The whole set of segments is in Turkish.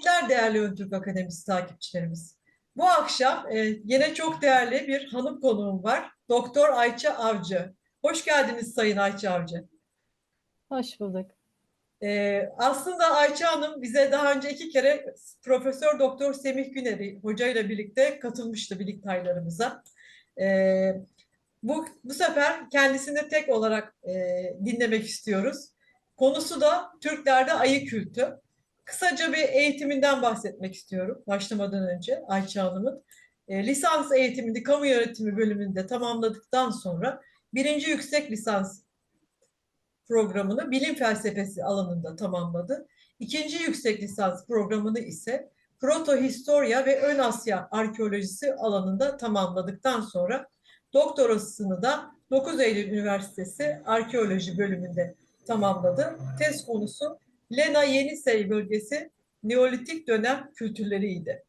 Esenlikler değerli Öntürk Akademisi takipçilerimiz. Bu akşam e, yine çok değerli bir hanım konuğum var. Doktor Ayça Avcı. Hoş geldiniz Sayın Ayça Avcı. Hoş bulduk. E, aslında Ayça Hanım bize daha önce iki kere Profesör Doktor Semih Güneri hocayla birlikte katılmıştı birlikte aylarımıza. E, bu, bu sefer kendisini tek olarak e, dinlemek istiyoruz. Konusu da Türklerde ayı kültü. Kısaca bir eğitiminden bahsetmek istiyorum başlamadan önce Ayça Hanım'ın. E, lisans eğitimini kamu yönetimi bölümünde tamamladıktan sonra birinci yüksek lisans programını bilim felsefesi alanında tamamladı. İkinci yüksek lisans programını ise protohistorya ve ön Asya arkeolojisi alanında tamamladıktan sonra doktorasını da 9 Eylül Üniversitesi arkeoloji bölümünde tamamladı. Tez konusu Lena Yenisey bölgesi Neolitik dönem kültürleriydi.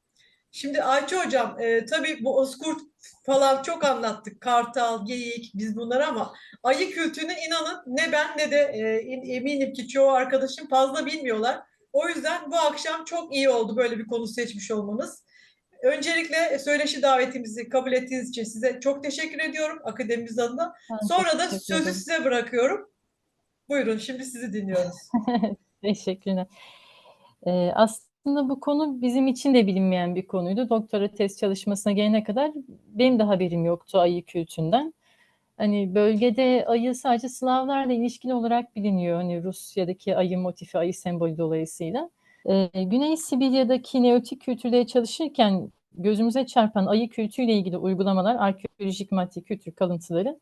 Şimdi Ayça Hocam, e, tabii bu Oskurt falan çok anlattık. Kartal, geyik, biz bunları ama ayı kültürünü inanın ne ben ne de e, eminim ki çoğu arkadaşım fazla bilmiyorlar. O yüzden bu akşam çok iyi oldu böyle bir konu seçmiş olmanız. Öncelikle söyleşi davetimizi kabul ettiğiniz için size çok teşekkür ediyorum akademimiz adına. Sonra da sözü size bırakıyorum. Buyurun şimdi sizi dinliyoruz. Teşekkürler. Ee, aslında bu konu bizim için de bilinmeyen bir konuydu. Doktora tez çalışmasına gelene kadar benim de haberim yoktu ayı kültünden. Hani bölgede ayı sadece Slavlarla ilişkili olarak biliniyor. Hani Rusya'daki ayı motifi, ayı sembolü dolayısıyla. Ee, Güney Sibirya'daki neolitik kültürlere çalışırken gözümüze çarpan ayı kültüyle ilgili uygulamalar, arkeolojik maddi kültür kalıntıları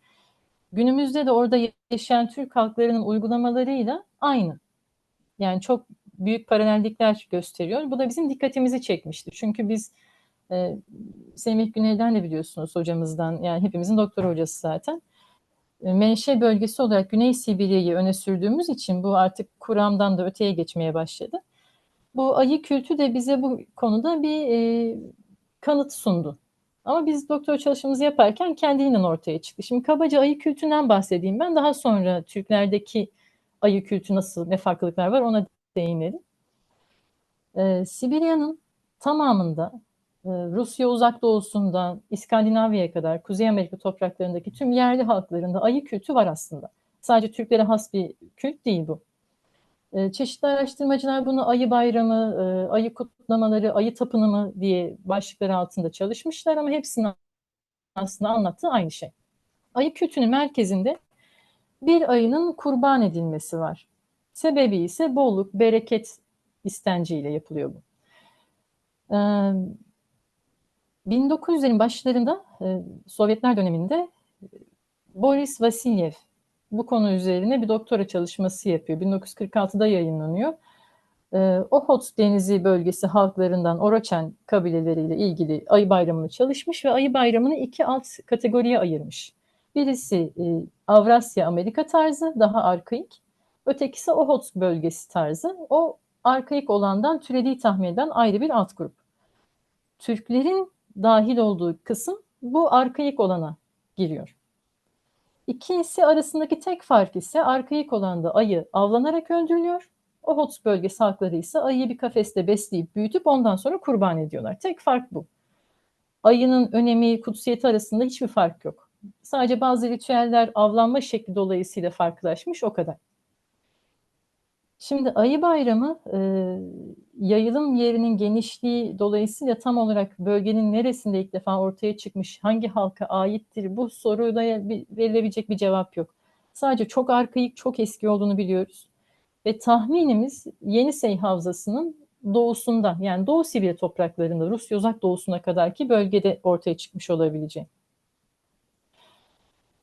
günümüzde de orada yaşayan Türk halklarının uygulamalarıyla aynı. Yani çok büyük paralellikler gösteriyor. Bu da bizim dikkatimizi çekmişti. Çünkü biz e, Semih Güney'den de biliyorsunuz hocamızdan, yani hepimizin doktor hocası zaten. E, menşe bölgesi olarak Güney Sibirya'yı öne sürdüğümüz için bu artık kuramdan da öteye geçmeye başladı. Bu ayı kültü de bize bu konuda bir e, kanıt sundu. Ama biz doktor çalışmamızı yaparken kendiliğinden ortaya çıktı. Şimdi kabaca ayı kültünden bahsedeyim ben. Daha sonra Türklerdeki ayı kültü nasıl, ne farklılıklar var ona değinelim. Ee, Sibirya'nın tamamında e, Rusya uzak doğusundan İskandinavya'ya kadar Kuzey Amerika topraklarındaki tüm yerli halklarında ayı kültü var aslında. Sadece Türklere has bir kült değil bu. E, çeşitli araştırmacılar bunu ayı bayramı, e, ayı kutlamaları, ayı tapınımı diye başlıkları altında çalışmışlar ama hepsinin aslında anlattığı aynı şey. Ayı kültünün merkezinde bir ayının kurban edilmesi var. Sebebi ise bolluk, bereket istenciyle yapılıyor bu. Ee, 1900'lerin başlarında e, Sovyetler döneminde Boris Vasilyev bu konu üzerine bir doktora çalışması yapıyor. 1946'da yayınlanıyor. Ee, Ohotsk Denizi bölgesi halklarından Oroçen kabileleriyle ilgili ayı bayramını çalışmış ve ayı bayramını iki alt kategoriye ayırmış. Birisi e, Avrasya Amerika tarzı, daha arkaik. Ötekisi Ohotsk bölgesi tarzı. O arkaik olandan türediği tahmin eden ayrı bir alt grup. Türklerin dahil olduğu kısım bu arkaik olana giriyor. İkisi arasındaki tek fark ise arkaik olanda ayı avlanarak öldürülüyor. Ohotsk bölgesi halkları ise ayıyı bir kafeste besleyip büyütüp ondan sonra kurban ediyorlar. Tek fark bu. Ayının önemi, kutsiyeti arasında hiçbir fark yok. Sadece bazı ritüeller avlanma şekli dolayısıyla farklılaşmış o kadar. Şimdi ayı bayramı e, yayılım yerinin genişliği dolayısıyla tam olarak bölgenin neresinde ilk defa ortaya çıkmış, hangi halka aittir bu soruyla verilebilecek bir cevap yok. Sadece çok arkaik, çok eski olduğunu biliyoruz. Ve tahminimiz Yenisey Havzası'nın doğusunda yani Doğu Sibirya topraklarında Rusya uzak doğusuna kadarki bölgede ortaya çıkmış olabileceği.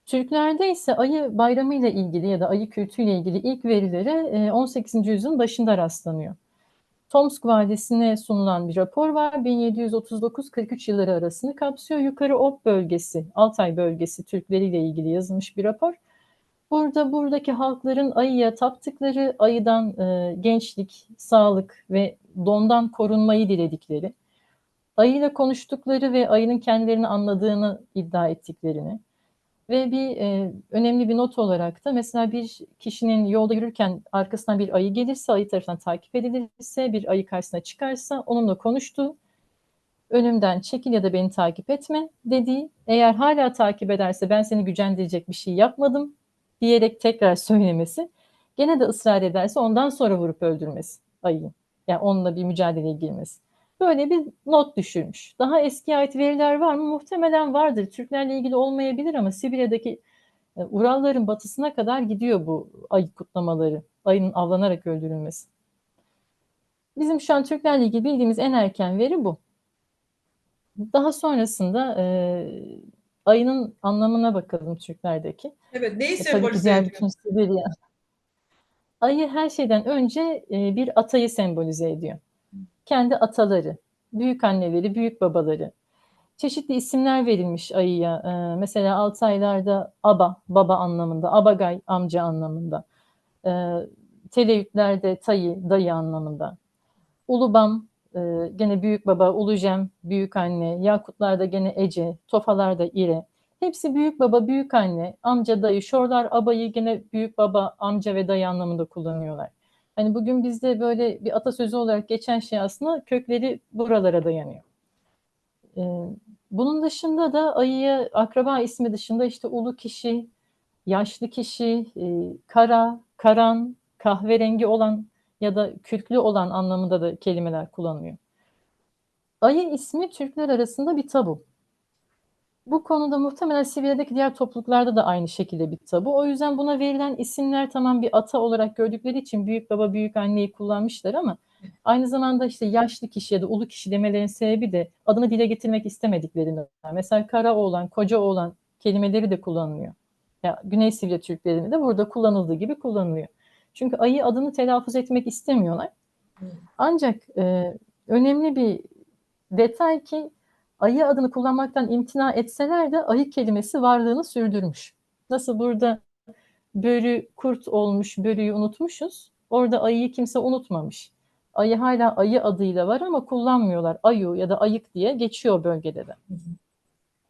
Türklerde ise ayı bayramı ile ilgili ya da ayı kültüyle ilgili ilk verilere 18. yüzyılın başında rastlanıyor. Tomsk Vadisi'ne sunulan bir rapor var. 1739-43 yılları arasını kapsıyor. Yukarı Ob bölgesi, Altay bölgesi Türkleriyle ilgili yazılmış bir rapor. Burada buradaki halkların ayıya taptıkları, ayıdan e, gençlik, sağlık ve dondan korunmayı diledikleri, ayıyla konuştukları ve ayının kendilerini anladığını iddia ettiklerini, Ve bir e, önemli bir not olarak da mesela bir kişinin yolda yürürken arkasından bir ayı gelirse, ayı tarafından takip edilirse, bir ayı karşısına çıkarsa onunla konuştuğu, önümden çekil ya da beni takip etme dediği, eğer hala takip ederse ben seni gücendirecek bir şey yapmadım diyerek tekrar söylemesi, gene de ısrar ederse ondan sonra vurup öldürmesi ayıyı. Yani onunla bir mücadeleye girmesi. Böyle bir not düşürmüş. Daha eskiye ait veriler var mı? Muhtemelen vardır. Türklerle ilgili olmayabilir ama Sibirya'daki e, Uralların batısına kadar gidiyor bu ayı kutlamaları. Ayının avlanarak öldürülmesi. Bizim şu an Türklerle ilgili bildiğimiz en erken veri bu. Daha sonrasında e, ayının anlamına bakalım Türklerdeki. Evet, neyi E, sembolize ediyor? bütün Sibirya. Ayı her şeyden önce e, bir atayı sembolize ediyor. Kendi ataları, büyük anneleri, büyük babaları. Çeşitli isimler verilmiş ayıya. E, mesela Altaylarda aba, baba anlamında, abagay, amca anlamında. E, Televütlerde tayı, dayı anlamında. Ulubam, e, gene büyük baba, Ulucem, büyük anne. Yakutlarda gene Ece, Tofalarda İre. Hepsi büyük baba, büyük anne, amca, dayı. Şorlar abayı gene büyük baba, amca ve dayı anlamında kullanıyorlar. Hani bugün bizde böyle bir atasözü olarak geçen şey aslında kökleri buralara dayanıyor. Ee, bunun dışında da ayıya akraba ismi dışında işte ulu kişi, yaşlı kişi, e, kara, karan, kahverengi olan ya da kürklü olan anlamında da kelimeler kullanılıyor. Ayı ismi Türkler arasında bir tabu. Bu konuda muhtemelen Sibirya'daki diğer topluluklarda da aynı şekilde bir tabu. O yüzden buna verilen isimler tamam bir ata olarak gördükleri için büyük baba, büyük anneyi kullanmışlar ama aynı zamanda işte yaşlı kişi ya da ulu kişi demelerin sebebi de adını dile getirmek istemediklerinden. Mesela kara oğlan, koca oğlan kelimeleri de kullanılıyor. Ya, Güney Sibirya Türklerinde de burada kullanıldığı gibi kullanılıyor. Çünkü ayı adını telaffuz etmek istemiyorlar. Ancak e, önemli bir detay ki ayı adını kullanmaktan imtina etseler de ayı kelimesi varlığını sürdürmüş. Nasıl burada börü kurt olmuş, börüyü unutmuşuz. Orada ayıyı kimse unutmamış. Ayı hala ayı adıyla var ama kullanmıyorlar. Ayu ya da ayık diye geçiyor bölgede de.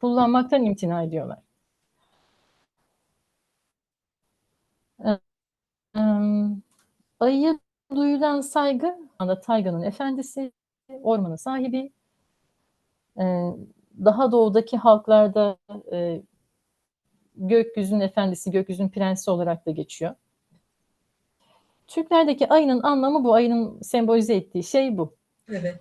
Kullanmaktan imtina ediyorlar. Ayıya duyulan saygı, tayganın efendisi, ormanın sahibi, daha doğudaki halklarda e, gökyüzünün efendisi, gökyüzünün prensi olarak da geçiyor. Türklerdeki ayının anlamı bu. Ayının sembolize ettiği şey bu. Evet.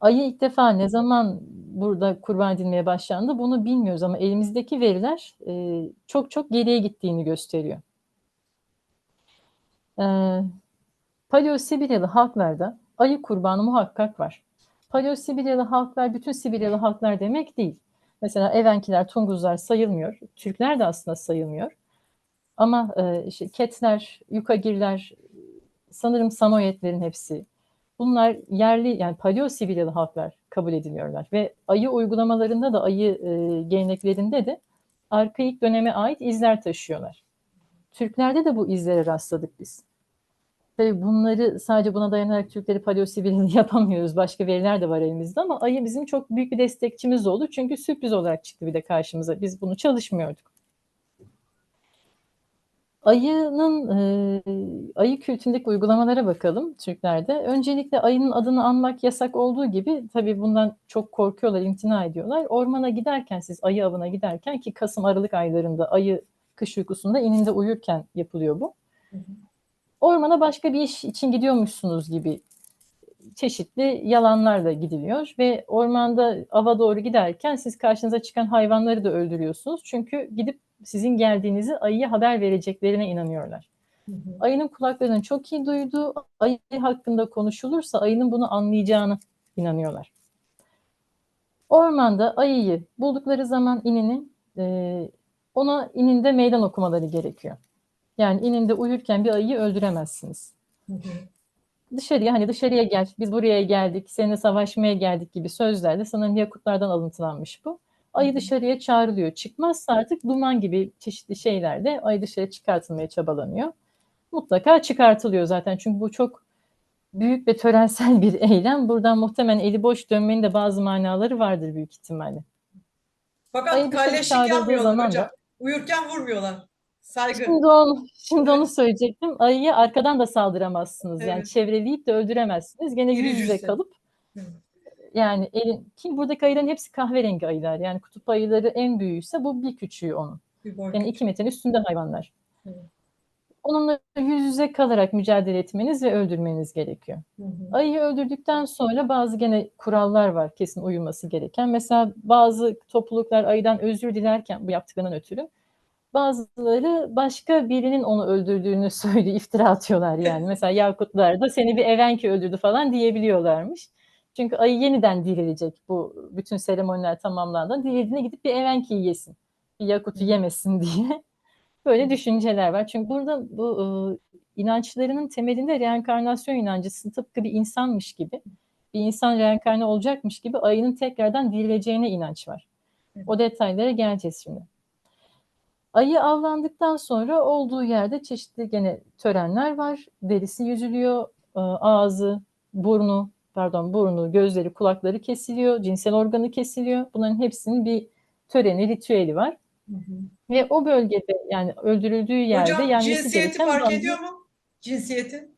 Ayı ilk defa ne zaman burada kurban edilmeye başlandı bunu bilmiyoruz ama elimizdeki veriler e, çok çok geriye gittiğini gösteriyor. E, Paleo-Sibiryalı halklarda ayı kurbanı muhakkak var. Paleo-Sibiryalı halklar bütün Sibiryalı halklar demek değil. Mesela Evenkiler, Tunguzlar sayılmıyor. Türkler de aslında sayılmıyor. Ama e, işte Ketler, Yukagirler, sanırım Samoyedlerin hepsi. Bunlar yerli yani Paleo-Sibiryalı halklar kabul ediliyorlar. Ve ayı uygulamalarında da ayı e, geleneklerinde de arkaik döneme ait izler taşıyorlar. Türklerde de bu izlere rastladık biz. Tabii bunları sadece buna dayanarak Türkleri paleosibiryalı yapamıyoruz. Başka veriler de var elimizde ama ayı bizim çok büyük bir destekçimiz oldu. Çünkü sürpriz olarak çıktı bir de karşımıza. Biz bunu çalışmıyorduk. Ayının e, ayı kültündeki uygulamalara bakalım Türklerde. Öncelikle ayının adını anmak yasak olduğu gibi tabii bundan çok korkuyorlar, imtina ediyorlar. Ormana giderken siz ayı avına giderken ki Kasım Aralık aylarında ayı kış uykusunda ininde uyurken yapılıyor bu. Hı hı ormana başka bir iş için gidiyormuşsunuz gibi çeşitli yalanlarla gidiliyor ve ormanda ava doğru giderken siz karşınıza çıkan hayvanları da öldürüyorsunuz. Çünkü gidip sizin geldiğinizi ayıya haber vereceklerine inanıyorlar. Hı hı. Ayının kulaklarının çok iyi duyduğu, ayı hakkında konuşulursa ayının bunu anlayacağını inanıyorlar. Ormanda ayıyı buldukları zaman inini ona ininde meydan okumaları gerekiyor. Yani ininde uyurken bir ayıyı öldüremezsiniz. Hı hı. Dışarıya hani dışarıya gel, biz buraya geldik, seninle savaşmaya geldik gibi sözlerle sanırım Yakutlardan alıntılanmış bu. Ayı dışarıya çağrılıyor. Çıkmazsa artık duman gibi çeşitli şeylerde ayı dışarı çıkartılmaya çabalanıyor. Mutlaka çıkartılıyor zaten çünkü bu çok büyük ve törensel bir eylem. Buradan muhtemelen eli boş dönmenin de bazı manaları vardır büyük ihtimalle. Fakat kalleşlik yapmıyorlar hocam. Da, Uyurken vurmuyorlar. Saygı. Şimdi onu, şimdi onu söyleyecektim. Ayıya arkadan da saldıramazsınız. Yani Evet. çevreleyip de öldüremezsiniz. Gene yüz yüze kalıp Evet. yani elin ki buradaki ayıların hepsi kahverengi ayılar. Yani kutup ayıları en büyüğüyse bu bir küçüğü onun. Bir Yani iki metrenin üstünde hayvanlar. Evet. Onunla yüz yüze kalarak mücadele etmeniz ve öldürmeniz gerekiyor. Hı hı. Ayıyı öldürdükten sonra bazı gene kurallar var kesin uyulması gereken. Mesela bazı topluluklar ayıdan özür dilerken bu yaptıklarından ötürü bazıları başka birinin onu öldürdüğünü söylüyor, iftira atıyorlar yani. Mesela Yakutlar da seni bir evenki öldürdü falan diyebiliyorlarmış. Çünkü ayı yeniden dirilecek bu bütün seremoniler tamamlandığında. Dirildiğinde gidip bir evenki yesin. Bir Yakut'u yemesin diye. Böyle düşünceler var. Çünkü burada bu e, inançlarının temelinde reenkarnasyon inancı tıpkı bir insanmış gibi. Bir insan reenkarne olacakmış gibi ayının tekrardan dirileceğine inanç var. O detaylara geleceğiz şimdi. Ayı avlandıktan sonra olduğu yerde çeşitli gene törenler var. Derisi yüzülüyor, e, ağzı, burnu, pardon burnu, gözleri, kulakları kesiliyor, cinsel organı kesiliyor. Bunların hepsinin bir töreni, ritüeli var. Hı hı. Ve o bölgede yani öldürüldüğü yerde Hocam yenmesi cinsiyeti fark bazı- ediyor mu? Cinsiyeti?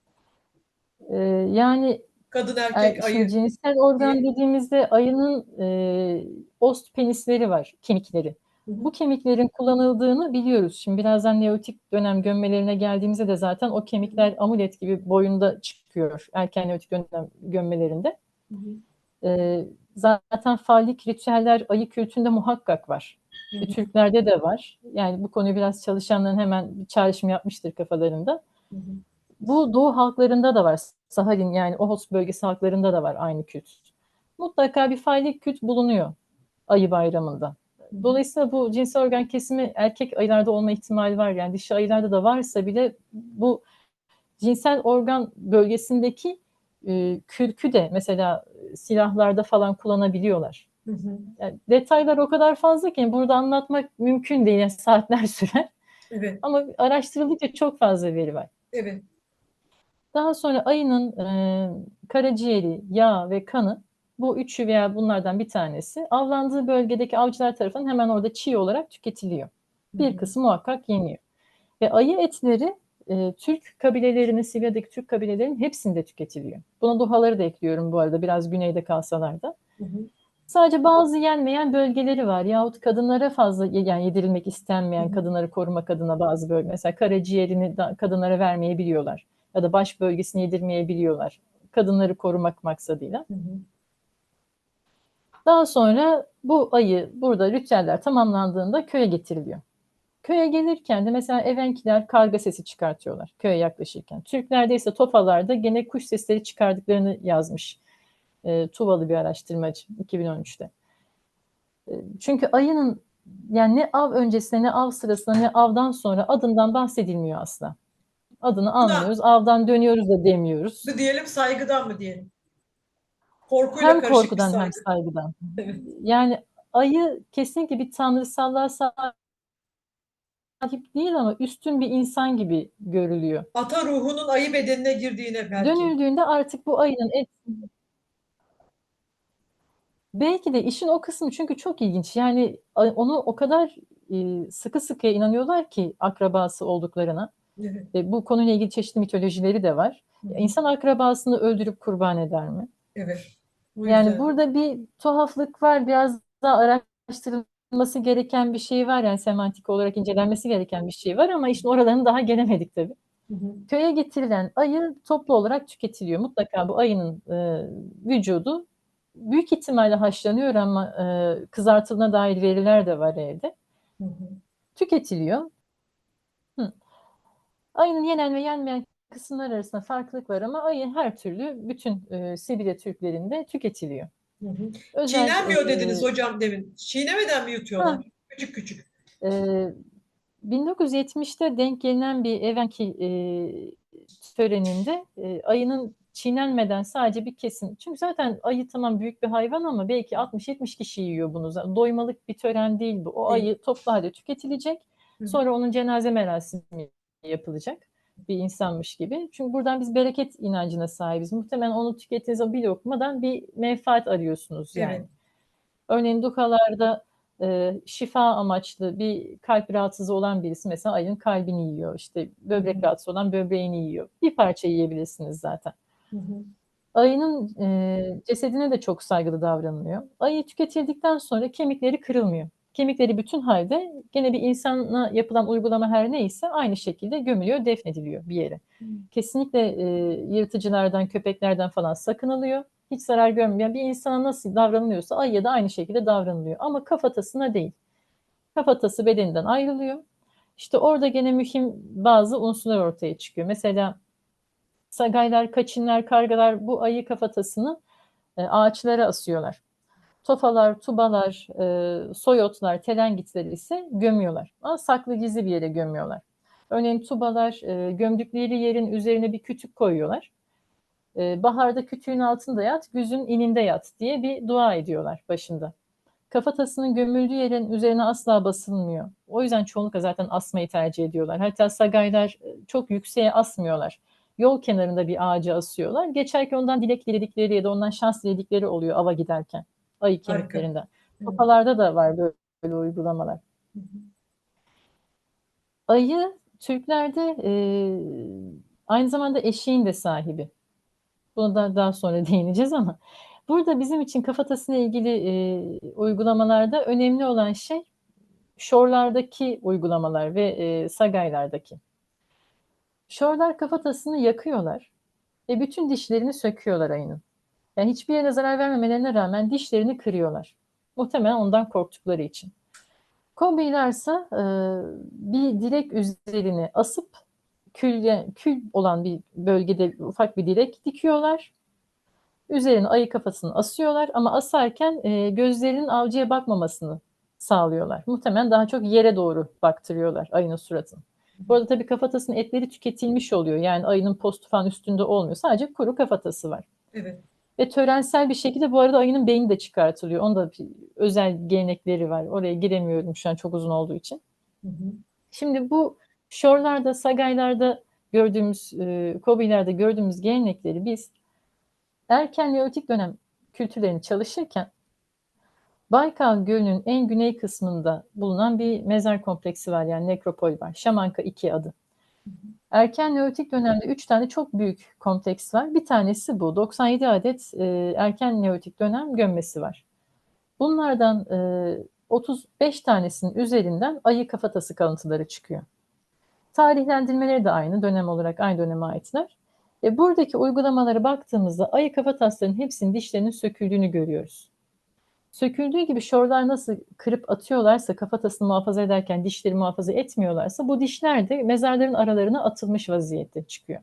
e, yani Kadın Er- erkek ayı. cinsel organ dediğimizde ayının e, ost penisleri var, kemikleri. Hı. Bu kemiklerin kullanıldığını biliyoruz. Şimdi birazdan neolitik dönem gömmelerine geldiğimizde de zaten o kemikler amulet gibi boyunda çıkıyor erken neolitik dönem gömmelerinde. Hı hı. E, zaten fallik ritüeller ayı kültünde muhakkak var. Hı E, hı. Türklerde de var. Yani bu konuyu biraz çalışanların hemen bir çağrışım yapmıştır kafalarında. Hı hı. Bu Doğu halklarında da var. Saharin yani Ohos bölgesi halklarında da var aynı kült. Mutlaka bir faylik kült bulunuyor ayı bayramında. Dolayısıyla bu cinsel organ kesimi erkek ayılarda olma ihtimali var. Yani dişi ayılarda da varsa bile bu cinsel organ bölgesindeki e, kürkü de mesela e, silahlarda falan kullanabiliyorlar. Hı hı. Yani detaylar o kadar fazla ki burada anlatmak mümkün değil. Yani saatler sürer. Evet, Ama araştırıldıkça çok fazla veri var. evet. Daha sonra ayının e, karaciğeri, yağ ve kanı bu üçü veya bunlardan bir tanesi avlandığı bölgedeki avcılar tarafından hemen orada çiğ olarak tüketiliyor. Bir kısmı muhakkak yeniyor. Ve ayı etleri e, Türk kabilelerinin, Sivya'daki Türk kabilelerinin hepsinde tüketiliyor. Buna duhaları da ekliyorum bu arada biraz güneyde kalsalar da. Hı hı. Sadece bazı yenmeyen bölgeleri var yahut kadınlara fazla yani yedirilmek istenmeyen Hı kadınları korumak adına bazı bölge mesela karaciğerini kadınlara vermeyebiliyorlar ya da baş bölgesini yedirmeyebiliyorlar kadınları korumak maksadıyla. Hı hı. Daha sonra bu ayı burada ritüeller tamamlandığında köye getiriliyor. Köye gelirken de mesela evenkiler karga sesi çıkartıyorlar köye yaklaşırken. Türklerde ise tofalarda gene kuş sesleri çıkardıklarını yazmış. E, Tuvalı bir araştırmacı 2013'te. E, çünkü ayının yani ne av öncesinde ne av sırasında ne avdan sonra adından bahsedilmiyor asla. Adını anlıyoruz. Avdan dönüyoruz da demiyoruz. Bu diyelim saygıdan mı diyelim? Korkuyla Hem karışık bir korkudan hem saygı. saygıdan. Evet. Yani ayı kesinlikle bir tanrısallığa sahip değil ama üstün bir insan gibi görülüyor. Ata ruhunun ayı bedenine girdiğine belki. Dönüldüğünde artık bu ayının et... Belki de işin o kısmı çünkü çok ilginç. Yani onu o kadar e, sıkı sıkıya inanıyorlar ki akrabası olduklarına. Evet. Ve bu konuyla ilgili çeşitli mitolojileri de var. İnsan akrabasını öldürüp kurban eder mi? Evet. Bu Yani yüzden. burada bir tuhaflık var. Biraz daha araştırılması gereken bir şey var. Yani semantik olarak incelenmesi gereken bir şey var ama işin oralarına daha gelemedik tabii. Hı hı. Köye getirilen ayı toplu olarak tüketiliyor. Mutlaka bu ayının e, vücudu büyük ihtimalle haşlanıyor ama e, kızartıldığına dair veriler de var evde. Hı hı. Tüketiliyor. Hı. Ayının yenen ve yenmeyen kısımlar arasında farklılık var ama ayı her türlü bütün e, Sibirya Türklerinde tüketiliyor. Hı hı. Özel, Çiğnenmiyor e, dediniz hocam demin. Çiğnemeden mi yutuyorlar? Küçük küçük. Ee, 1970'te denk gelinen bir evenki e, töreninde e, ayının çiğnenmeden sadece bir kesim. Çünkü zaten ayı tamam büyük bir hayvan ama belki 60-70 kişi yiyor bunu. Doymalık bir tören değil bu. O ayı toplu halde tüketilecek. Sonra onun cenaze merasimi yapılacak bir insanmış gibi. Çünkü buradan biz bereket inancına sahibiz. Muhtemelen onu tükettiğiniz o bir lokmadan bir menfaat arıyorsunuz yani. Evet. Örneğin dukalarda e, şifa amaçlı bir kalp rahatsızlığı olan birisi mesela ayın kalbini yiyor. İşte böbrek Hı hı. rahatsız olan böbreğini yiyor. Bir parça yiyebilirsiniz zaten. Hı hı. Ayının e, cesedine de çok saygılı davranılıyor. Ayı tüketildikten sonra kemikleri kırılmıyor. Kemikleri bütün halde gene bir insana yapılan uygulama her neyse aynı şekilde gömülüyor, defnediliyor bir yere. Hı. Kesinlikle e, yırtıcılardan, köpeklerden falan sakınılıyor. Hiç zarar görmeyen bir insana nasıl davranılıyorsa ayıya da aynı şekilde davranılıyor. Ama kafatasına değil. Kafatası bedeninden ayrılıyor. İşte orada gene mühim bazı unsurlar ortaya çıkıyor. Mesela sagaylar, kaçinler, kargalar bu ayı kafatasını e, ağaçlara asıyorlar. Tofalar, tubalar, e, soyotlar, telengitleri ise gömüyorlar. Ama saklı gizli bir yere gömüyorlar. Örneğin tubalar e, gömdükleri yerin üzerine bir kütük koyuyorlar. E, baharda kütüğün altında yat, güzün ininde yat diye bir dua ediyorlar başında. Kafatasının gömüldüğü yerin üzerine asla basılmıyor. O yüzden çoğunlukla zaten asmayı tercih ediyorlar. Hatta sagaylar e, çok yükseğe asmıyorlar. Yol kenarında bir ağaca asıyorlar. Geçerken ondan dilek diledikleri ya da ondan şans diledikleri oluyor ava giderken. Ayı Harika. kemiklerinden. Kafalarda da var böyle, böyle uygulamalar. Hı hı. Ayı Türklerde e, aynı zamanda eşeğin de sahibi. Buna da daha sonra değineceğiz ama burada bizim için kafatasıyla ilgili e, uygulamalarda önemli olan şey şorlardaki uygulamalar ve e, sagaylardaki. Şorlar kafatasını yakıyorlar ve bütün dişlerini söküyorlar ayının. Yani hiçbir yerine zarar vermemelerine rağmen dişlerini kırıyorlar. Muhtemelen ondan korktukları için. Kobilersa e, bir direk üzerine asıp kül, kül olan bir bölgede ufak bir direk dikiyorlar. Üzerine ayı kafasını asıyorlar ama asarken e, gözlerinin avcıya bakmamasını sağlıyorlar. Muhtemelen daha çok yere doğru baktırıyorlar ayının suratını. Bu arada tabii kafatasının etleri tüketilmiş oluyor. Yani ayının postu falan üstünde olmuyor. Sadece kuru kafatası var. Evet. Ve törensel bir şekilde bu arada ayının beyni de çıkartılıyor. Onda bir özel gelenekleri var. Oraya giremiyorum şu an çok uzun olduğu için. Hı hı. Şimdi bu şorlarda, sagaylarda gördüğümüz, e, kobilerde gördüğümüz gelenekleri biz erken Neolitik dönem kültürlerini çalışırken Baykal Gölü'nün en güney kısmında bulunan bir mezar kompleksi var yani nekropol var. Şamanka 2 adı. Erken Neolitik dönemde 3 tane çok büyük kompleks var. Bir tanesi bu. 97 adet e, erken Neolitik dönem gömmesi var. Bunlardan e, 35 tanesinin üzerinden ayı kafatası kalıntıları çıkıyor. Tarihlendirmeleri de aynı, dönem olarak aynı döneme aitler. E, buradaki uygulamalara baktığımızda ayı kafataslarının hepsinin dişlerinin söküldüğünü görüyoruz. Söküldüğü gibi şorlar nasıl kırıp atıyorlarsa kafatasını muhafaza ederken dişleri muhafaza etmiyorlarsa bu dişler de mezarların aralarına atılmış vaziyette çıkıyor.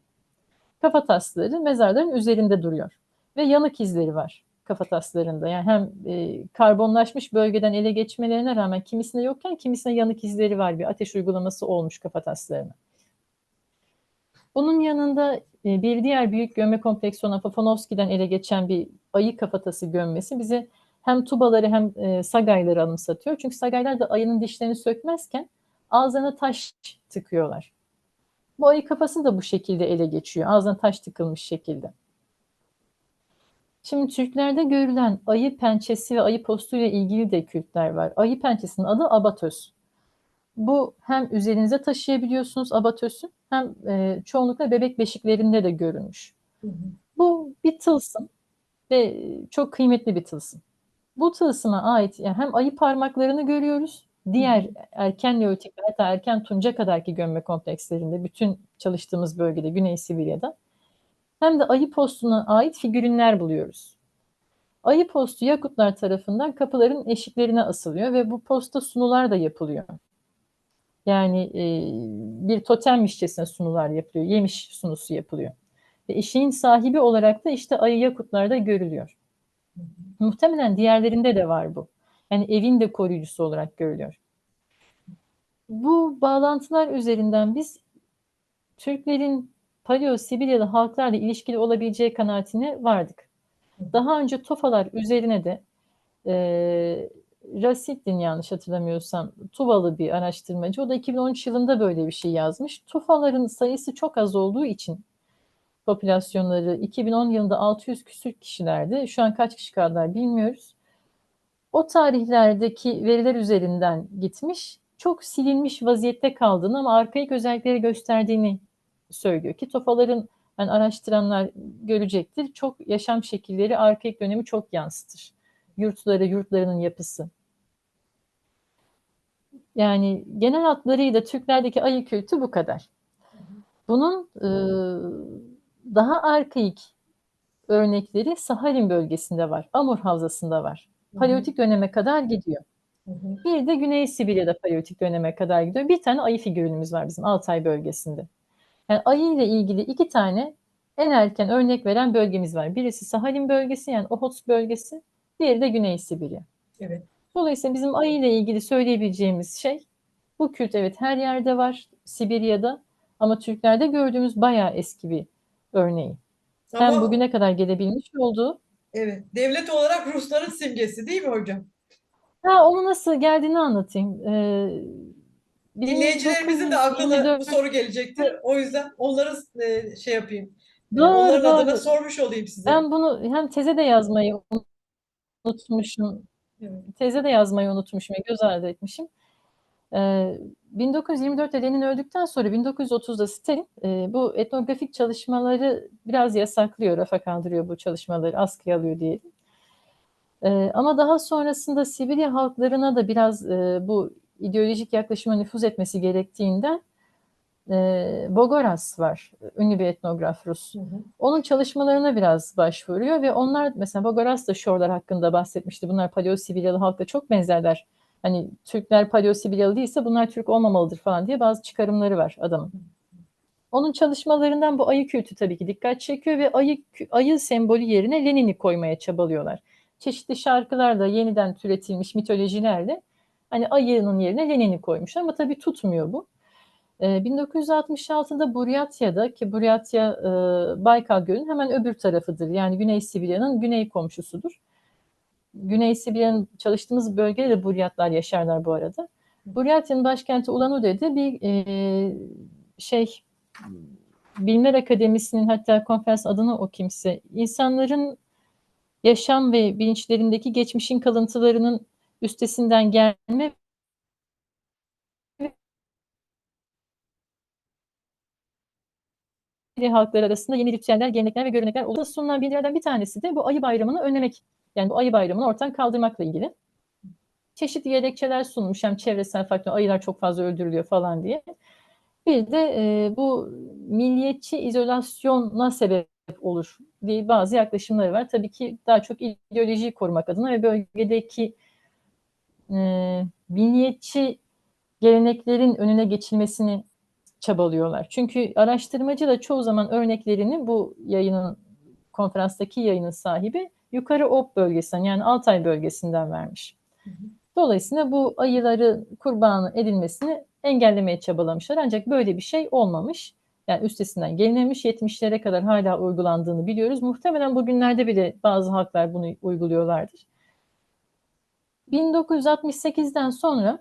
Kafatasları mezarların üzerinde duruyor ve yanık izleri var kafataslarında. Yani hem e, karbonlaşmış bölgeden ele geçmelerine rağmen kimisinde yokken kimisinde yanık izleri var. Bir ateş uygulaması olmuş kafataslarına. Bunun yanında e, bir diğer büyük gömme kompleksi olan Papanovski'den ele geçen bir ayı kafatası gömmesi bize hem tubaları hem e, sagayları anımsatıyor. Çünkü sagaylar da ayının dişlerini sökmezken ağzına taş tıkıyorlar. Bu ayı kafası da bu şekilde ele geçiyor. Ağzına taş tıkılmış şekilde. Şimdi Türklerde görülen ayı pençesi ve ayı postuyla ilgili de kültler var. Ayı pençesinin adı abatöz. Bu hem üzerinize taşıyabiliyorsunuz abatözü hem e, çoğunlukla bebek beşiklerinde de görülmüş. Hı hı. Bu bir tılsım ve çok kıymetli bir tılsım. Bu tılsıma ait yani hem ayı parmaklarını görüyoruz. Diğer erken Neolitik ve hatta erken Tunca kadarki gömme komplekslerinde bütün çalıştığımız bölgede Güney Sibirya'da hem de ayı postuna ait figürinler buluyoruz. Ayı postu Yakutlar tarafından kapıların eşiklerine asılıyor ve bu posta sunular da yapılıyor. Yani e, bir totemmişçesine sunular yapılıyor, yemiş sunusu yapılıyor. Ve eşiğin sahibi olarak da işte ayı Yakutlar'da görülüyor. Hı hı. Muhtemelen diğerlerinde de var bu. Yani evin de koruyucusu olarak görülüyor. Bu bağlantılar üzerinden biz Türklerin Paleo Sibiryalı halklarla ilişkili olabileceği kanaatine vardık. Daha önce Tofalar üzerine de e, Rasid'in yanlış hatırlamıyorsam Tuvalı bir araştırmacı. O da 2013 yılında böyle bir şey yazmış. Tufaların sayısı çok az olduğu için popülasyonları 2010 yılında 600 küsür kişilerdi. Şu an kaç kişi kaldılar bilmiyoruz. o tarihlerdeki veriler üzerinden gitmiş. Çok silinmiş vaziyette kaldığını ama arkaik özellikleri gösterdiğini söylüyor ki tofaların yani araştıranlar görecektir. Çok yaşam şekilleri arkaik dönemi çok yansıtır. Yurtları, yurtlarının yapısı. Yani genel hatlarıyla Türklerdeki ayı kültü bu kadar. Bunun e, daha arkaik örnekleri Saharin bölgesinde var. Amur Havzası'nda var. Paleolitik döneme kadar gidiyor. Hı hı. Bir de Güney Sibirya'da paleolitik döneme kadar gidiyor. Bir tane ayı figürümüz var bizim Altay bölgesinde. Yani ayı ile ilgili iki tane en erken örnek veren bölgemiz var. Birisi Sahalin bölgesi yani Ohotsk bölgesi, diğeri de Güney Sibirya. Evet. Dolayısıyla bizim ayı ile ilgili söyleyebileceğimiz şey bu kült evet her yerde var Sibirya'da ama Türklerde gördüğümüz bayağı eski bir örneği. Hem Ama bugüne kadar gelebilmiş olduğu evet, devlet olarak Rusların simgesi değil mi hocam? Ha onu nasıl geldiğini anlatayım. Ee, Dinleyicilerimizin de aklına bu 1924 soru gelecektir. O yüzden onları e, şey yapayım. E, Doğru, onların adına doğru. sormuş olayım size. Ben bunu hem teze de yazmayı unutmuşum. Teze de yazmayı unutmuşum. Göz ardı etmişim. Ee, 1924'te Lenin öldükten sonra 1930'da Stalin e, bu etnografik çalışmaları biraz yasaklıyor, rafa kaldırıyor bu çalışmaları, askıya alıyor diyelim. Ama daha sonrasında Sibirya halklarına da biraz e, bu ideolojik yaklaşıma nüfuz etmesi gerektiğinden e, Bogoras var, ünlü bir etnograf Rus. Hı hı. Onun çalışmalarına biraz başvuruyor ve onlar mesela Bogoras da Şorlar hakkında bahsetmişti. Bunlar Paleo-Sibiryalı halkla çok benzerler. Hani Türkler Paleo-Sibiryalı değilse bunlar Türk olmamalıdır falan diye bazı çıkarımları var adamın. Onun çalışmalarından bu ayı kültü tabii ki dikkat çekiyor ve ayı ayı sembolü yerine Lenin'i koymaya çabalıyorlar. Çeşitli şarkılarla yeniden türetilmiş mitolojilerle hani ayının yerine Lenin'i koymuşlar ama tabii tutmuyor bu. Ee, 1966'da Buryatya'da ki Buryatya e, Baykal Gölü'nün hemen öbür tarafıdır. Yani Güney Sibirya'nın güney komşusudur. Güney Sibirya'nın çalıştığımız bölgede de Buryatlar yaşarlar bu arada. Buryatya'nın başkenti Ulan-Ude'de bir e, şey Bilimler Akademisi'nin hatta konferans adını o kimse insanların yaşam ve bilinçlerindeki geçmişin kalıntılarının üstesinden gelme halklar arasında yeni ritüeller, gelenekler ve görenekler olduğu sunulan bilgilerden bir tanesi de bu ayı bayramını önlemek. Yani bu ayı bayramını ortadan kaldırmakla ilgili. Çeşitli gerekçeler sunmuş. Hem çevresel faktör, ayılar çok fazla öldürülüyor falan diye. Bir de e, bu milliyetçi izolasyona sebep olur diye bazı yaklaşımları var. Tabii ki daha çok ideolojiyi korumak adına ve bölgedeki e, milliyetçi geleneklerin önüne geçilmesini çabalıyorlar. Çünkü araştırmacı da çoğu zaman örneklerini bu yayının konferanstaki yayının sahibi yukarı Ob bölgesinden yani Altay bölgesinden vermiş. Dolayısıyla bu ayıları kurbanı edilmesini engellemeye çabalamışlar. Ancak böyle bir şey olmamış. Yani üstesinden gelinemiş 70'lere kadar hala uygulandığını biliyoruz. Muhtemelen bugünlerde bile bazı halklar bunu uyguluyorlardır. 1968'den sonra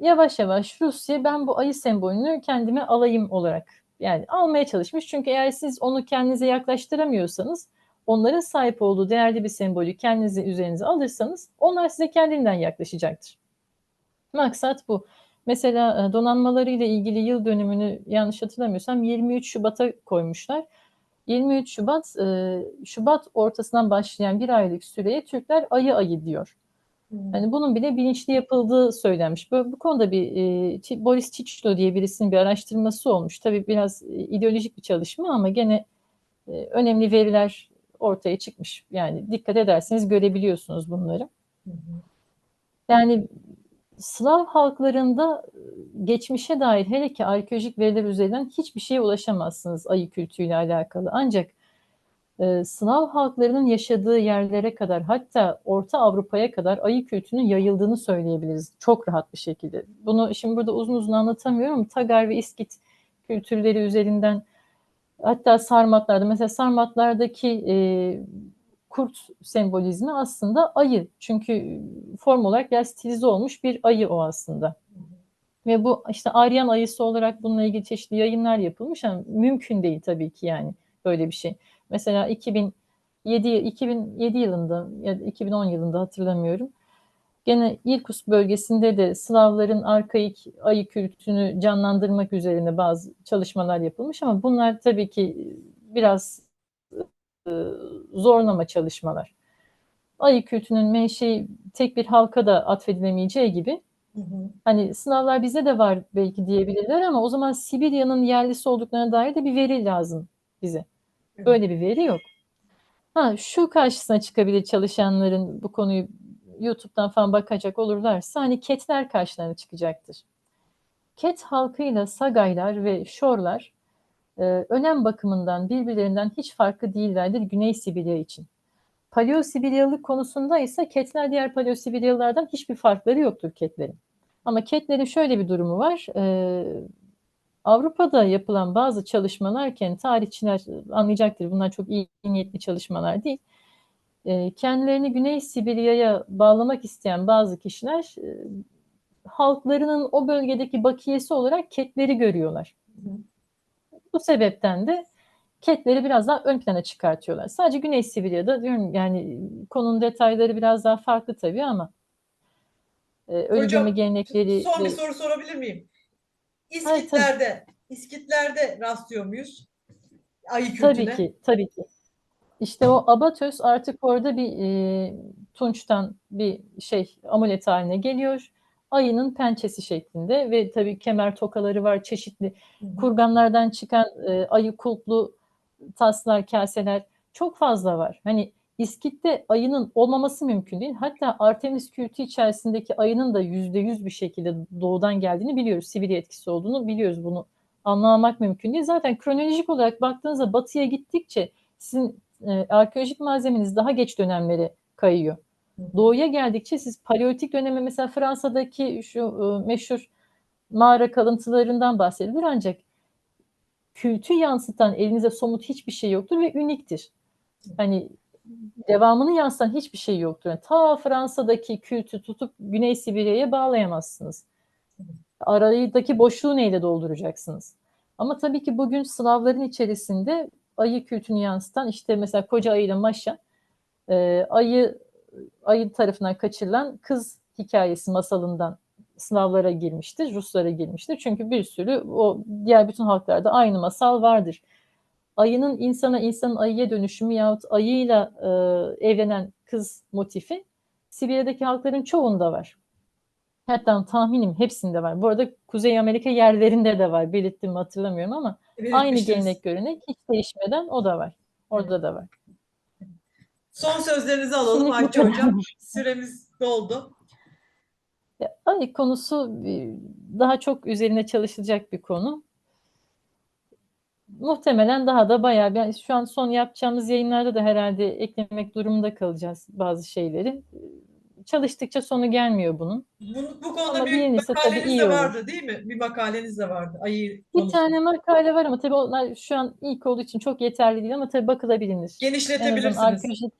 yavaş yavaş Rusya ben bu ayı sembolünü kendime alayım olarak yani almaya çalışmış. Çünkü eğer siz onu kendinize yaklaştıramıyorsanız onların sahip olduğu değerli bir sembolü kendinize üzerinize alırsanız onlar size kendinden yaklaşacaktır. Maksat bu. Mesela donanmaları ile ilgili yıl dönümünü yanlış hatırlamıyorsam 23 Şubat'a koymuşlar. 23 Şubat, Şubat ortasından başlayan bir aylık süreye Türkler ayı ayı diyor. Yani bunun bile bilinçli yapıldığı söylenmiş. Bu, bu konuda bir e, Boris Çiçlo diye birisinin bir araştırması olmuş. Tabii biraz e, ideolojik bir çalışma ama gene e, önemli veriler ortaya çıkmış. Yani dikkat ederseniz görebiliyorsunuz bunları. Yani Slav halklarında geçmişe dair hele ki arkeolojik veriler üzerinden hiçbir şeye ulaşamazsınız ayı kültüyle alakalı. Ancak e, Slav halklarının yaşadığı yerlere kadar hatta Orta Avrupa'ya kadar ayı kültünün yayıldığını söyleyebiliriz çok rahat bir şekilde. Bunu şimdi burada uzun uzun anlatamıyorum. Tagar ve İskit kültürleri üzerinden hatta Sarmatlarda mesela Sarmatlardaki e, kurt sembolizmi aslında ayı. Çünkü form olarak biraz stilize olmuş bir ayı o aslında. Ve bu işte Aryan ayısı olarak bununla ilgili çeşitli yayınlar yapılmış ama mümkün değil tabii ki yani böyle bir şey. Mesela 2007 2007 yılında ya da 2010 yılında hatırlamıyorum. Gene İrkutsk bölgesinde de Slavların arkaik ayı kültünü canlandırmak üzerine bazı çalışmalar yapılmış ama bunlar tabii ki biraz e, zorlama çalışmalar. Ayı kültünün menşei tek bir halka da atfedilemeyeceği gibi Hı hı. hani sınavlar bize de var belki diyebilirler ama o zaman Sibirya'nın yerlisi olduklarına dair de bir veri lazım bize. Böyle bir veri yok. Ha, şu karşısına çıkabilir çalışanların bu konuyu YouTube'dan falan bakacak olurlarsa hani Ketler karşılarına çıkacaktır. Ket halkıyla Sagaylar ve Şorlar e, önem bakımından birbirlerinden hiç farklı değillerdir Güney Sibirya için. Paleosibiryalık konusunda ise Ketler diğer Paleosibiryalılardan hiçbir farkları yoktur Ketlerin. Ama Ketlerin şöyle bir durumu var. e, Avrupa'da yapılan bazı çalışmalarken tarihçiler anlayacaktır. Bunlar çok iyi niyetli çalışmalar değil. E, kendilerini Güney Sibirya'ya bağlamak isteyen bazı kişiler e, halklarının o bölgedeki bakiyesi olarak Ketleri görüyorlar. Bu sebepten de Ketleri biraz daha ön plana çıkartıyorlar. Sadece Güney Sibirya'da diyorum yani konunun detayları biraz daha farklı tabii ama e, ölü Hocam, gömme gelenekleri Son bir soru sorabilir miyim? Hayır. İskitlerde, İskitlerde rastlıyor muyuz? Ayı kültüne. Tabii ki, tabii ki. İşte o abatöz artık orada bir e, tunçtan bir şey amulet haline geliyor. Ayının pençesi şeklinde ve tabii kemer tokaları var çeşitli Hı kurganlardan çıkan e, ayı kulplu taslar, kaseler çok fazla var. Hani İskit'te ayının olmaması mümkün değil. Hatta Artemis kültü içerisindeki ayının da yüzde yüz bir şekilde doğudan geldiğini biliyoruz. Sibirya etkisi olduğunu biliyoruz. Bunu anlamak mümkün değil. Zaten kronolojik olarak baktığınızda batıya gittikçe sizin e, arkeolojik malzemeniz daha geç dönemlere kayıyor. Doğuya geldikçe siz paleolitik döneme mesela Fransa'daki şu e, meşhur mağara kalıntılarından bahsedilir ancak kültü yansıtan elinize somut hiçbir şey yoktur ve uniktir. Hani devamını yansıtan hiçbir şey yoktur. Yani ta Fransa'daki kültü tutup Güney Sibirya'ya bağlayamazsınız. Aradaki boşluğu neyle dolduracaksınız? Ama tabii ki bugün Slavların içerisinde ayı kültünü yansıtan işte mesela koca ayıyla Maşa e, ayı ayı tarafından kaçırılan kız hikayesi masalından Slavlara girmiştir, Ruslara girmiştir. Çünkü bir sürü o diğer bütün halklarda aynı masal vardır. Ayının insana, insanın ayıya dönüşümü yahut ayıyla e, evlenen kız motifi Sibirya'daki halkların çoğunda var. Hatta tahminim hepsinde var. Bu arada Kuzey Amerika yerlerinde de var. Belirttim hatırlamıyorum ama aynı Belirtmiştiniz. gelenek görenek hiç değişmeden o da var. Orada da var. Son sözlerinizi alalım Ayça. Hocam. Süremiz doldu. Ayı konusu e, daha çok üzerine çalışılacak bir konu. Muhtemelen daha da bayağı yani şu an son yapacağımız yayınlarda da herhalde eklemek durumunda kalacağız bazı şeyleri. Çalıştıkça sonu gelmiyor bunun. Bu, bu konuda Ama bir makaleniz de olur. vardı değil mi? Bir makaleniz de vardı. Ayı Bir tane makale var ama tabii onlar şu an ilk olduğu için çok yeterli değil ama tabii bakılabilir. Genişletebilirsiniz. arkeolojik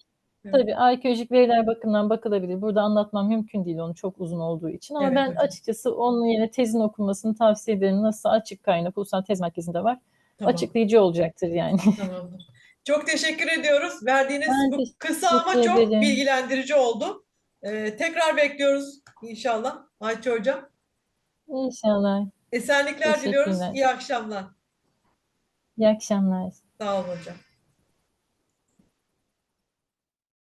Evet. tabii arkeolojik veriler bakımından bakılabilir. Burada anlatmam mümkün değil onu çok uzun olduğu için ama Evet ben hocam. açıkçası onun yerine tezin okunmasını tavsiye ederim. Nasıl açık kaynak Ulusal Tez Merkezi'nde var. Tamam, Açıklayıcı olacaktır yani. tamamdır. Çok teşekkür ediyoruz. Verdiğiniz Ben bu kısa ama çok ederim. bilgilendirici oldu. Ee, tekrar bekliyoruz inşallah Ayça Hocam. İnşallah. Esenlikler diliyoruz. İyi akşamlar. İyi akşamlar. Sağ olun hocam.